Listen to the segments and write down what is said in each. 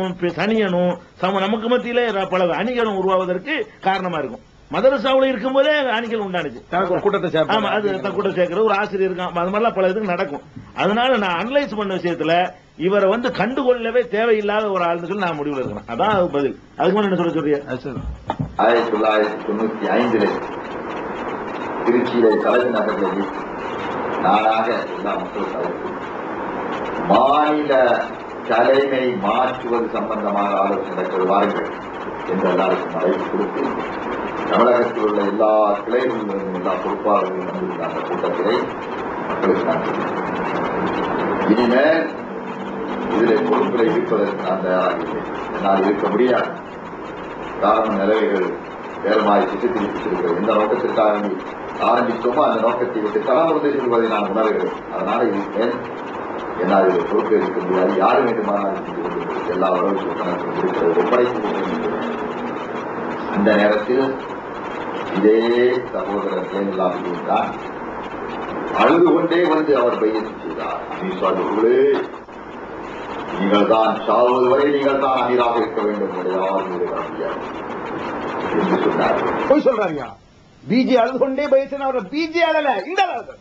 தனியனும் சம நமக்கு மத்தியிலே பல அணிகளும் உருவாவதற்கு காரணமா இருக்கும். மதரசாவுல இருக்கும்போதே அணிகள் உண்டானுச்சு. கூட்டத்தை சேர்ப்பாங்க. ஆமா அது தன் கூட சேர்க்கிறது. ஒரு ஆசிரியர் இருக்கான் அது மாதிரிலாம் பல இதுக்கு நடக்கும். அதனால நான் அனலைஸ் பண்ண விஷயத்துல இவரை வந்து கண்டுகொள்ளவே தேவையில்லாத ஒரு ஆள்னு சொல்லி நான் முடிவுல இருக்கிறேன். அதான் அது பதில். அதுக்கு மேல என்ன சொல்ல சொல்றியா. ஆயிரத்தி தொள்ளாயிரத்தி தொண்ணூத்தி ஐந்திலே திருச்சியிலே தலைமை நகரில் நானாக எல்லா மக்கள் தலைவர் மாநில தலைமை மாற்றுவது சம்பந்தமாக ஆலோசனை நடக்கிறது என்று எல்லாருக்கும் அழைப்பு கொடுத்து தமிழகத்தில் உள்ள எல்லா கிளைகளிலும் எல்லா பொறுப்பாளர்களும் வந்திருந்த அந்த கூட்டத்திலே மக்களுக்கு நான் இனிமேல் இதில் பொறுப்புகளை இருப்பதற்கு நான் தயாராக என்னால் இருக்க முடியாது. காரணம் நிலவைகள் வேறுமாய் சுற்றி திருப்பிச்சிருக்கிறது எந்த நோக்கத்திற்காக ஆரம்பித்தோமோ அந்த நோக்கத்தை விட்டு தளர்ந்து செல்வதை நான் உணர்கிறேன். அதனால இது என்னால் இதை பொறுப்பேற்க முடியாது யார் வேண்டுமானாலும் எல்லா உறவு கணக்கும் இருக்கிறது ஒப்படைத்து அந்த நேரத்தில் இதே சகோதரர் ஜெயலலிதாவின் தான் அழுது கொண்டே வந்து அவர் பையன் செய்தார் அமீர் அவர்களே நீங்கள் தான் சாவது வரை நீங்கள் தான் அமீராக இருக்க வேண்டும் என்று சொன்னார். போய் சொல்றாருயா? பிஜே அழுது கொண்டே பயிற்சி அவர் பிஜே அழல. இந்த அழுது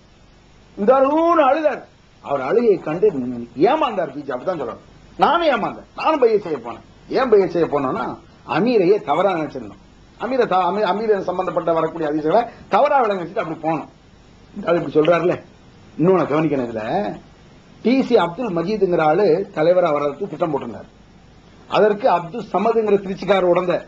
இந்த அழுன்னு அழுதார். அவர் அழுகையை கண்டு ஏமாந்தார் பிஜே அப்படிதான் சொல்லணும். நானும் ஏமாந்தேன். நானும் பைய செய்ய போனேன். ஏன் பைய செய்ய போனோம்னா அமீரையே தவறா நினைச்சிருந்தோம். அமீர த- சம்பந்தப்பட்ட வரக்கூடிய அதிசயங்களை தவறா விளங்க வச்சுட்டு அப்படி போனோம். இந்த இப்படி சொல்றாருல இன்னொன்னு கவனிக்கணும் இதுல. டிசி அப்துல் மஜீதுங்கிற ஆளு தலைவரா வர்றதுக்கு திட்டம் போட்டிருந்தார். அதற்கு அப்துல் சமதுங்கிற திருச்சிக்காரர் உடந்த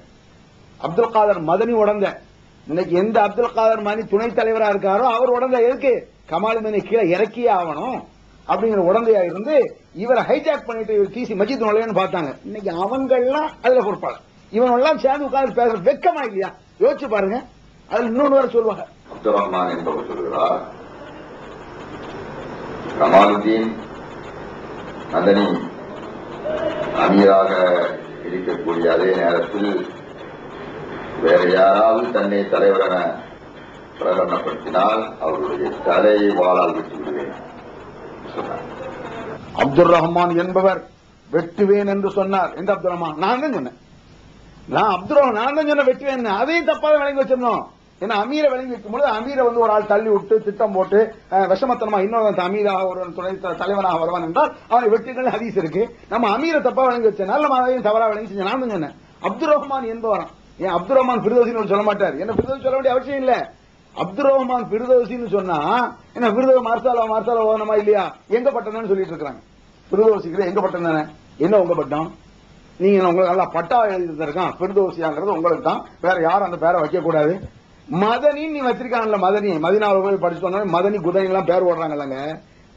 அப்துல் காதர் மதனி உடந்த இன்னைக்கு எந்த அப்துல் காதர் மதனி துணைத் தலைவரா இருக்காரோ அவர் உடந்த எதுக்கு? கமாலுமனை கீழே இறக்கியே ஆகணும். அப்படிங்கிற உடந்தையா இருந்து இவரை ஹைஜாக் பண்ணிட்டு இவர் டிசி மஜித் நுழையன்னு பார்த்தாங்க. இன்னைக்கு அவங்கெல்லாம் அதுல பொறுப்பாளர். இவன் எல்லாம் சேர்ந்து உட்கார்ந்து பேசுற வெக்கமா இல்லையா? யோசிச்சு பாருங்க. அதுல இன்னொன்னு வேற சொல்லுவாங்க. அப்துல் ரஹ்மான் என்பவர் சொல்கிறார் கமாலுதீன் மதனி அமீராக இருக்கக்கூடிய அதே நேரத்தில் வேற யாராவது தன்னை தலைவர் என பிரகடனப்படுத்தினால் அவருடைய தலையை வாழால் விட்டு விடுவேன் அப்துல் ரஹ்மான் என்பவர் வெட்டுவேன் என்று சொன்னார். எந்த அப்துல் ரஹ்மான்? நான் தான் சொன்னேன். நான் அப்துல் ரஹ்மான் நான் தான் சொன்ன வெட்டுவேன் அதையும் தப்பாக விளங்கி வச்சிருந்தோம். ஏன்னா அமீரை விளங்கி வைக்கும்போது அமீரை வந்து ஒரு ஆள் தள்ளி விட்டு திட்டம் போட்டு விஷமத்தனமா இன்னொரு அமீராக ஒரு துணை தலைவனாக வருவான் என்றால் அவனை வெட்டுகள் ஹதீஸ் இருக்கு. நம்ம அமீரை தப்பா விளங்கி வச்சனால நம்ம அதையும் தவறா விளங்கி செஞ்சேன். நான் தான் சொன்னேன். அப்துல் ரஹ்மான் என்பவரான் ஏன் அப்துல் ரஹ்மான் பிரதோசின்னு சொல்ல மாட்டார். என்ன பிரதோசி சொல்ல வேண்டிய அவசியம் இல்ல. அப்துல் ரஹ்மான் பிரிதோசின்னு சொன்னா என்ன பிரிதோ மார்சாலா மார்சாலா ஓனமா இல்லையா? எங்க பட்டணம்னு சொல்லிட்டு இருக்காங்க. பிரிதோசிக்கிற எங்க பட்டம் தானே? என்ன உங்க பட்டம்? நீங்க உங்களுக்கு நல்லா பட்டா எழுதி தருக்கான் பிரிதோசியாங்கிறது உங்களுக்கு தான். வேற யாரும் அந்த பேரை வைக்க கூடாது மதனின்னு நீ வச்சிருக்காங்கல்ல மதனி. மதினாவில் போய் படிச்சு மதனி குதனிலாம் பேர் ஓடுறாங்கல்லங்க.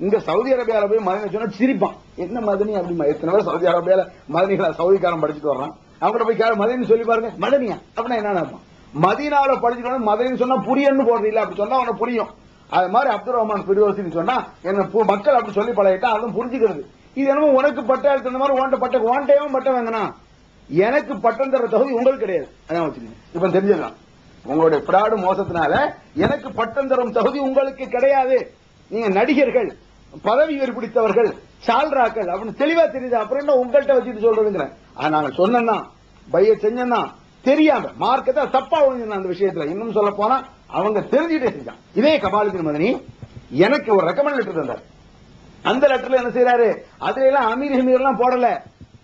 இங்க சவுதி அரேபியால போய் மதனி சொன்னா சிரிப்பான். என்ன மதனி அப்படிமா? எத்தனை பேர் சவுதி அரேபியால மதனிகளை சவுதிக்காரன் படிச்சுட்டு வர்றான். அவங்கள்ட்ட போய் கே மதனி சொல்லி பாருங்க. மதனியா? அப்படின்னா என்ன அர்த்தம்? மதீனாவுல படிச்சுக்கணும் மதுரைன்னு சொன்னா புரியன்னு போடுறீங்களா அப்படி சொன்னா அவனை புரியும். அது மாதிரி அப்துல் ரஹ்மான் பிரியோசின்னு சொன்னா என்ன பு- மக்கள் அப்படி சொல்லி பழகிட்டா அதுவும் புரிஞ்சுக்கிறது. இது என்னமோ உனக்கு பட்ட எழுத்து மாதிரி ஓண்ட பட்ட ஓண்டையும் பட்டம் வேங்கண்ணா எனக்கு பட்டம் தர தகுதி உங்களுக்கு கிடையாது. அதான் வச்சுக்கோங்க. இப்ப தெரிஞ்சிடலாம் உங்களுடைய பிராடு மோசத்தினால எனக்கு பட்டம் தரும் தகுதி உங்களுக்கு கிடையாது. நீங்க நடிகர்கள் பதவி உயர் பிடித்தவர்கள் சால்ராக்கள் அப்படின்னு தெளிவா தெரியுது. அப்புறம் என்ன உங்கள்கிட்ட வச்சுட்டு சொல்றதுங்கிறேன். ஆனா நாங்க சொன்னா பைய செஞ்சா தெரியாம மார்க்கத்தை தப்பா ஒழுங்கிருந்தான் அந்த விஷயத்துல. இன்னும் சொல்ல போனா அவங்க தெரிஞ்சுட்டே செஞ்சான். இதே கபாலத்தின் மதனி எனக்கு ஒரு ரெக்கமெண்ட் லெட்டர் தந்தார். அந்த லெட்டர்ல என்ன செய்யறாரு அதுல எல்லாம் அமீர் ஹமீர் எல்லாம் போடல.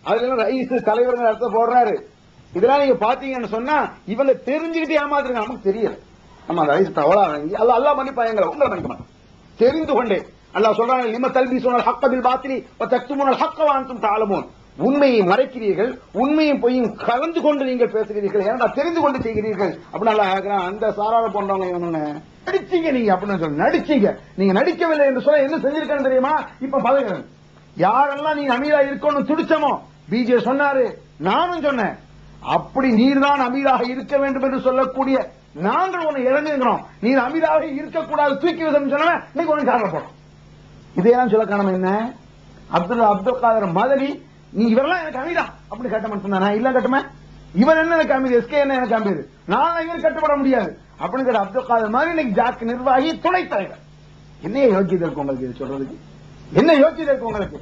அதுல எல்லாம் ரைஸ் தலைவர் அர்த்தம் போடுறாரு. இதெல்லாம் நீங்க பாத்தீங்கன்னு சொன்னா இவங்க தெரிஞ்சுக்கிட்டே ஏமாத்துருங்க நமக்கு தெரியல. நம்ம அந்த ரைஸ் தவளா வாங்கி அல்ல அல்லா மன்னிப்பா எங்களை உங்களை மன்னிக்க மாட்டோம் தெரிந்து கொண்டே. அல்லா சொல்றாங்க லிம தல்பி சொன்னால் ஹக்கபில் பாத்திரி தக்துமுனல் ஹக்க வான்தும் தாளமோன் உண்மையை மறைக்கிறீர்கள் உண்மையும் பொய்யும் கலந்து கொண்டு நீங்கள் பேசுகிறீர்கள். ஏன்னா தெரிந்து கொண்டு செய்கிறீர்கள்? அப்படின்னு அந்த சாராள போன்றவங்க இவனுங்க நடிச்சீங்க நீங்க அப்படின்னு சொல்லி. நடிச்சீங்க. நீங்க நடிக்கவில்லை என்று சொல்ல என்ன செஞ்சிருக்கான்னு தெரியுமா? இப்ப பதவி யாரெல்லாம் நீங்க அமீரா இருக்கணும்னு துடிச்சமோ? பிஜே சொன்னாரு. நானும் சொன்னேன். அப்படி நீர்தான் அமீராக இருக்க வேண்டும் என்று சொல்லக்கூடிய நாங்கள் உன்னை இறங்குகிறோம் நீர் அமீராக இருக்கக்கூடாது. தூக்கி விதம் சொன்ன இன்னைக்கு உனக்கு காரணம் போடும் இதையெல்லாம் சொல்ல காரணம் என்ன? அப்துல் அப்துல் காதர் மதனி நீ இவரெல்லாம் எனக்கு அமீரா அப்படின்னு கட்ட மாட்டேன் இல்ல கட்டுமே. இவன் என்ன எனக்கு அமீர் எஸ்கே என்ன எனக்கு அமீர் நான் இவன் கட்டுப்பட முடியாது. அப்படின்னு அப்துல் காதர் மாதிரி இன்னைக்கு ஜாக் நிர்வாகி துணைத் தலைவர். என்ன யோக்கியதை இருக்கு உங்களுக்கு இது சொல்றதுக்கு? என்ன யோக்கியதை இருக்கு உங்களுக்கு?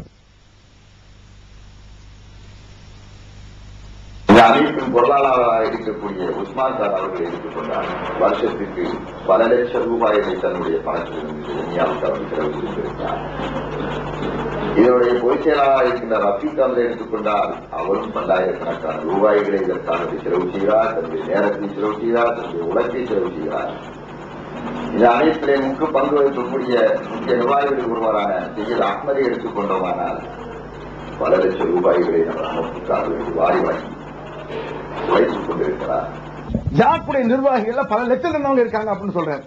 அமைப்பின் பொருளாளராக இருக்கக்கூடிய உஸ்மான் கான் அவர்களை எடுத்துக்கொண்டார். வருஷத்திற்கு பல லட்சம் ரூபாய்களை தன்னுடைய பணத்திலிருந்து இந்தியாவுக்கு அவர் செலவு செய்திருக்கிறார். இதனுடைய பொதுச் செயலாளராக இருக்கின்ற ரஃபீக் அவர்கள் எடுத்துக்கொண்டால் அவரும் பல்லாயிரக்கணக்கான ரூபாய்களை இதற்காக செலவு செய்கிறார் தன்னுடைய நேரத்தை செலவு செய்கிறார் தன்னுடைய உழைப்பை செலவு செய்கிறார். இந்த அனைத்திலே முக்கிய பங்கு வகிக்கக்கூடிய முக்கிய நிர்வாகிகளில் ஒருவரான செய்யல் அஹ்மதை எடுத்துக்கொண்டோமானால் பல லட்சம் ரூபாய்களை நம்ம அமைப்புக்காக வாரி வாங்கி கொண்டிருக்கிறார். ஜாக்குடைய நிர்வாகிகள்ல பல லட்சம் இருந்தவங்க இருக்காங்க அப்படின்னு சொல்றாரு.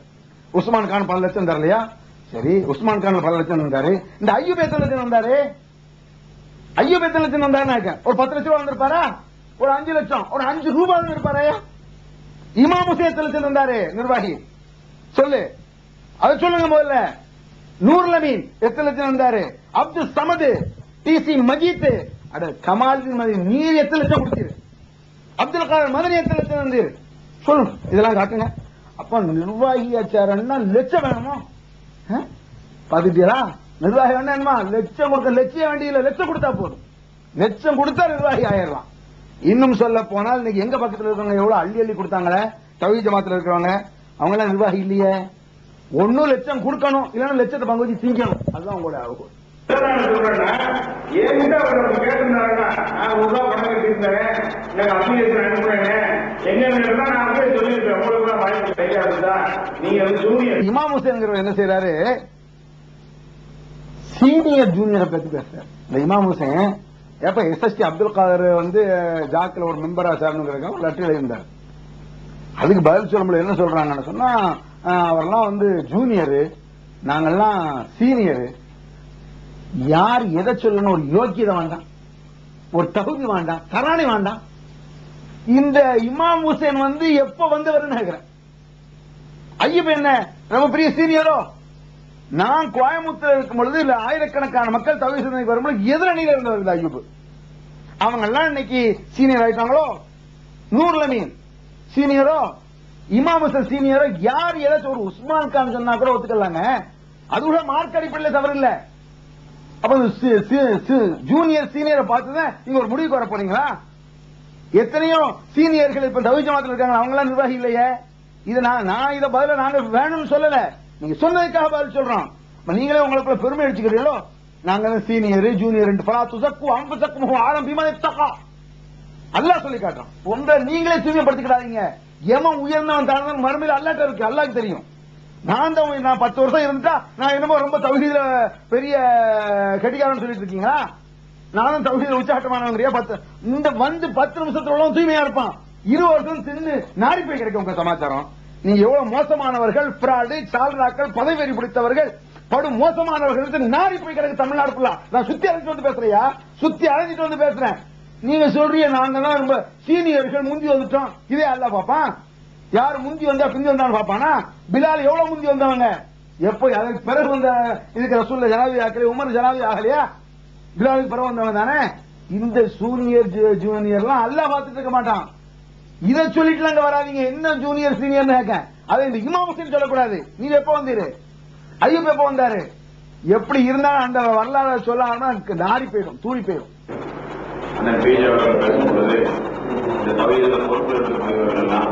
உஸ்மான் கான் பல லட்சம் தரலையா சரி உஸ்மான் கான் பல லட்சம் இருந்தாரு இந்த ஐயூப் எத்தனை லட்சம் வந்தாரு ஐயூப் எத்தனை லட்சம் வந்தாருன்னு ஒரு பத்து லட்சம் ரூபா வந்திருப்பாரா? ஒரு அஞ்சு லட்சம். ஒரு அஞ்சு ரூபாய் வந்திருப்பாரா? இமாம் ஹுசேன் எத்தனை லட்சம் வந்தாரு நிர்வாகி? சொல்லு. அதை சொல்லுங்க முதல்ல. நூறுல மீன் எத்தனை லட்சம் வந்தாரு அப்துல் சமது டி சி மஜித். அட கமால் மதி நீர் எத்தனை லட்சம் கொடுத்தீரு? அப்துல் காதர் மதனி எத்தனை லட்சம் வந்து? சொல்லு இதெல்லாம் காட்டுங்க. அப்ப நிர்வாகியாச்சாரன்னா லட்சம் வேணுமோ? ஆ? பாத்துட்டீங்களா நிர்வாகி என்னமா? லட்சம் கொடுக்க லட்சியம் வேண்டிய லட்சம் கொடுத்தா போதும். லட்சம் கொடுத்தா நிர்வாகி ஆயிடலாம். இன்னும் சொல்ல போனால் இன்னைக்கு எங்க பக்கத்துல இருக்கவங்க எவ்வளவு அள்ளி அள்ளி கொடுத்தாங்களே? தவி ஜமாத்துல இருக்கிறவங்க. அவங்க எல்லாம் நிர்வாகி இல்லையே. ஒன்னும் லட்சம் கொடுக்கணும். இல்லைன்னா லட்சத்தை பங்கு வச்சு திங்கணும். அதுதான் உங்களோட அளவு என்கிட்ட அவர் நம்ம கேட்டிருந்தாருன்னா நான் ஒரு ரூபா பணம் கட்டியிருந்தேன் எனக்கு அப்ளிகேஷன் எங்க இருந்தா நான் சொல்லியிருப்பேன். உங்களுக்கு தான் வாய்ப்பு நீங்க வந்து ஜூனியர் இமாம் என்ன செய்யறாரு சீனியர் ஜூனியரை பத்தி பேசுறாரு. இந்த இமாம் ஹுசேன் எப்ப எஸ்எஸ்டி அப்துல் காதர் வந்து ஜாக்கில் ஒரு மெம்பரா சேர்ந்துங்கிறதுக்காக ஒரு லெட்டர் எழுதியிருந்தார். அதுக்கு பதில் சொல்ல முடியல என்ன சொல்றாங்கன்னு சொன்னா அவர்லாம் வந்து ஜூனியரு நாங்கெல்லாம் சீனியரு யார் எதை சொல்லணும்? ஒரு யோக்கியதை வேண்டாம். ஒரு தகுதி வேண்டாம். கராணி வேண்டாம். இந்த இமாம் ஹுசேன் வந்து எப்ப வந்தவர்னு கேக்குறேன் ஐயப்ப என்ன? ரொம்ப பெரிய சீனியரோ? நான் கோயம்புத்தூர் இருக்கும் பொழுது இல்ல ஆயிரக்கணக்கான மக்கள் தவிர சிந்தனைக்கு வரும்போது எதிரணியில இருந்தவர்கள் ஐயூப் அவங்க எல்லாம் இன்னைக்கு சீனியர் ஆயிட்டாங்களோ? நூறுல மீன். சீனியரோ? இமாம் ஹுசன் சீனியரோ? யார் ஏதாச்சும் ஒரு உஸ்மான் கான் சொன்னா கூட ஒத்துக்கலாங்க. அது கூட மார்க் அடிப்படையில் தவறு இல்ல. அப்ப சி- ஜூனியர் சீனியரை பார்த்துதான் நீங்க ஒரு முடிவுக்கு வர போறீங்களா? எத்தனையோ சீனியர்கள் இப்ப தவி ஜமாத்தில் இருக்காங்க அவங்க எல்லாம் நிர்வாகி இல்லையே. இது நான் நான் இதை பதில நாங்க வேணும்னு சொல்லல. நீங்க சொன்னதுக்காக பதில் சொல்றோம். நீங்களே உங்களுக்குள்ள பெருமை அடிச்சுக்கிறீங்களோ நாங்க சீனியர் ஜூனியர் பலா துசக்கு சக்கு ஆரம்பிமா தக்கா அல்லாஹ் சொல்லி காட்டுறோம் உங்க நீங்களே தூய்மைப்படுத்திக்கிறாதீங்க எமன் உயர்ந்தவன் தாழ்ந்தவன் மறுமையில் அல்லாட்ட இருக்கு. அல்லாக்கு தெரியும். நான் தான் நான் பத்து வருஷம் இருந்துட்டா நான் என்னமோ ரொம்ப தகுதியில பெரிய கடிகாரன் சொல்லிட்டு இருக்கீங்களா? நானும் தகுதியில உச்சாட்டமானவங்கறியா? பத்து இந்த வந்து பத்து நிமிஷத்துல தூய்மையா இருப்பான். இருபது வருஷம் தின்னு நாரி போய் கிடைக்கும் உங்க சமாச்சாரம். நீங்க எவ்வளவு மோசமானவர்கள் பிராடு சால்ராக்கள் பதவி பிடித்தவர்கள் படும் மோசமானவர்கள் நாரி போய் கிடக்கு தமிழ்நாடுக்குள்ள நான் சுத்தி அழைச்சிட்டு வந்து பேசுறியா? சுத்தி அழைஞ்சிட்டு வந்து பேசுறேன். நீங்க சொல்றீங்க நாங்க தான் ரொம்ப சீனியர்கள் முந்தி வந்துட்டோம். இதே அல்ல பாப்பா. யார் முந்தி வந்தா பிந்தி வந்தான்னு பாப்பானா பிலால் எவ்வளவு முந்தி வந்தவங்க? எப்போ அதற்கு பிறகு வந்த இதுக்கு ரசூல்ல ஜனாதி ஆக்கலையா உமர் ஜனாதி ஆகலையா? பிலாலுக்கு பிறகு வந்தவங்க தானே? இந்த சூனியர் ஜூனியர்லாம் அல்லாஹ் பார்த்துட்டு இருக்க மாட்டான். இதை சொல்லிட்டு அங்க வராதீங்க. என்ன ஜூனியர் சீனியர்னு கேட்க அதை இந்த இமாம் ஹுசைன் சொல்லக்கூடாது. நீ எப்ப வந்தீரு? ஐயப் எப்ப வந்தாரு? எப்படி இருந்தாலும் அந்த வரலாறு சொல்ல ஆரம்பிச்சா நாரி போயிடும் தூரி போயிடும். அண்ணன் பிஜே அவர்கள் இந்த தவிர எல்லாம்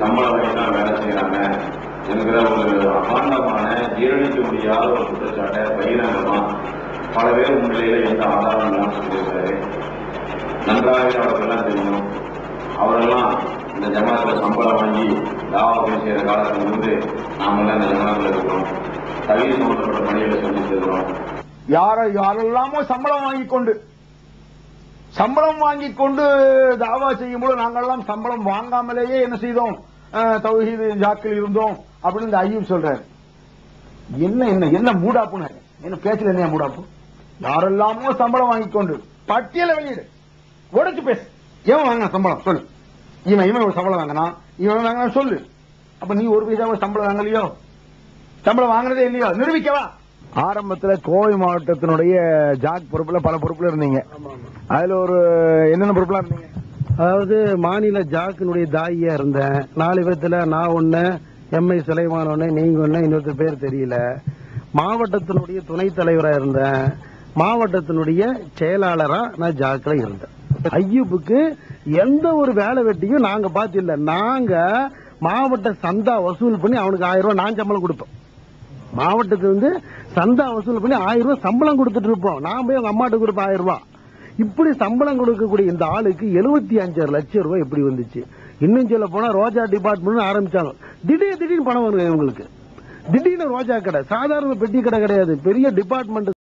சம்பளம் வாங்கி தான் வேலை செய்யறாங்க என்கிற ஒரு அபாண்டமான ஜீரணிக்க முடியாத ஒரு குற்றச்சாட்டை பகிரங்கமா பல பேர் முன்னிலையில எந்த ஆதாரம் எல்லாம் சொல்லியிருக்காரு நன்றாகவே அவர்களெல்லாம் தெரியும் அவரெல்லாம் இந்த ஜமாத்துல சம்பளம் வாங்கி தாவா போய் செய்யற காலத்துல இருந்து நாமெல்லாம் இந்த ஜமாத்துல இருக்கிறோம் தகுதி சம்பந்தப்பட்ட பணிகளை செஞ்சுட்டு இருக்கிறோம் யார யாரெல்லாமோ சம்பளம் வாங்கி கொண்டு சம்பளம் வாங்கி கொண்டு தாவா செய்யும் போது நாங்கள்லாம் சம்பளம் வாங்காமலேயே என்ன செய்தோம்? தௌஹீது ஜாக்கில் இருந்தோம் அப்படின்னு இந்த ஐயூப் சொல்றாரு. என்ன என்ன என்ன மூடாப்புன்னு? என்ன பேச்சுல என்ன மூடாப்பு? யாரெல்லாமோ சம்பளம் வாங்கி கொண்டு பட்டியலை வெளியிடு. உடைச்சு பேசு. எவன் வாங்கின சம்பளம்? சொல்லு. இவன் இவன் ஒரு சம்பளம் வாங்கினா இவன் வாங்கினா சொல்லு. அப்ப நீ ஒரு பைசா ஒரு சம்பளம் வாங்கலையோ? சம்பளம் வாங்குறதே இல்லையோ? நிரூபிக்கவா ஆரம்பத்துல கோவை மாவட்டத்தினுடைய ஜாக் பொறுப்புல பல பொறுப்புல இருந்தீங்க. அதுல ஒரு என்னென்ன பொறுப்புல இருந்தீங்க? அதாவது மாநில ஜாக்கினுடைய தாயியா இருந்தேன். நாலு விதத்துல நான் ஒண்ணு எம்ஐ சுலைமான் ஒண்ணு நீங்க ஒண்ணு இன்னொருத்தர் பேர் தெரியல. மாவட்டத்தினுடைய துணைத் தலைவராக இருந்தேன். மாவட்டத்தினுடைய செயலாளராக நான் ஜாக்கில் இருந்தேன். ஐயூப்புக்கு எந்த ஒரு வேலை வெட்டியும் நாங்கள் பார்த்து இல்லை நாங்கள் மாவட்ட சந்தா வசூல் பண்ணி அவனுக்கு ஆயிரம் ரூபாய் நான் சம்பளம் கொடுப்போம் மாவட்டத்துக்கு வந்து சந்தா வசூல் பண்ணி ஆயிரம் ரூபாய் சம்பளம் கொடுத்துட்டு இருப்போம். நான் போய் அவங்க அம்மாட்ட கொடுப்பேன் ஆயிரம் ரூபாய். இப்படி சம்பளம் கொடுக்கக்கூடிய இந்த ஆளுக்கு எழுபத்தி அஞ்சாறு லட்சம் ரூபாய் எப்படி வந்துச்சு? இன்னும் சொல்ல போனா ரோஜா டிபார்ட்மெண்ட் ஆரம்பிச்சாங்க. திடீர் திடீர்னு பணம் வருங்க இவங்களுக்கு. திடீர்னு ரோஜா கடை. சாதாரண பெட்டி கடை கிடையாது. பெரிய டிபார்ட்மெண்ட்